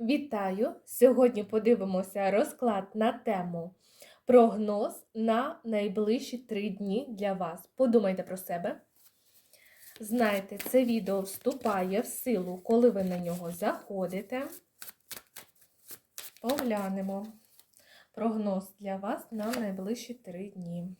Вітаю! Сьогодні подивимося розклад на тему прогноз на найближчі три дні для вас. Подумайте про себе. Знайте, це відео вступає в силу, коли ви на нього заходите. Поглянемо. Прогноз для вас на найближчі три дні.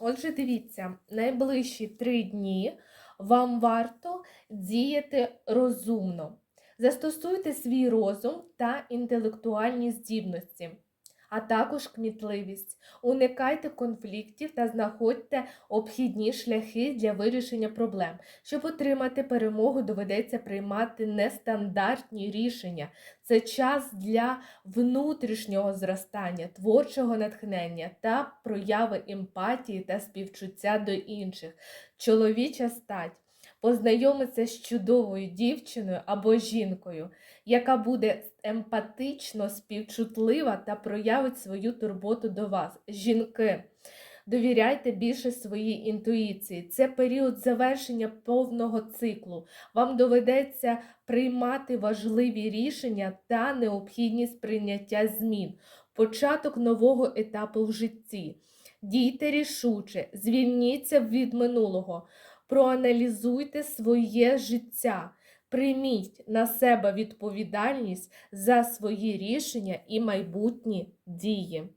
Отже, дивіться, найближчі три дні вам варто діяти розумно. Застосуйте свій розум та інтелектуальні здібності, а також кмітливість. Уникайте конфліктів та знаходьте обхідні шляхи для вирішення проблем. Щоб отримати перемогу, доведеться приймати нестандартні рішення. Це час для внутрішнього зростання, творчого натхнення та прояви емпатії та співчуття до інших. Чоловіча стать познайомиться з чудовою дівчиною або жінкою, яка буде емпатично співчутлива та проявить свою турботу до вас. Жінки. Довіряйте більше своїй інтуїції. Це період завершення повного циклу. Вам доведеться приймати важливі рішення та необхідність прийняття змін, початок нового етапу в житті. Дійте рішуче, звільніться від минулого, проаналізуйте своє життя, прийміть на себе відповідальність за свої рішення і майбутні дії.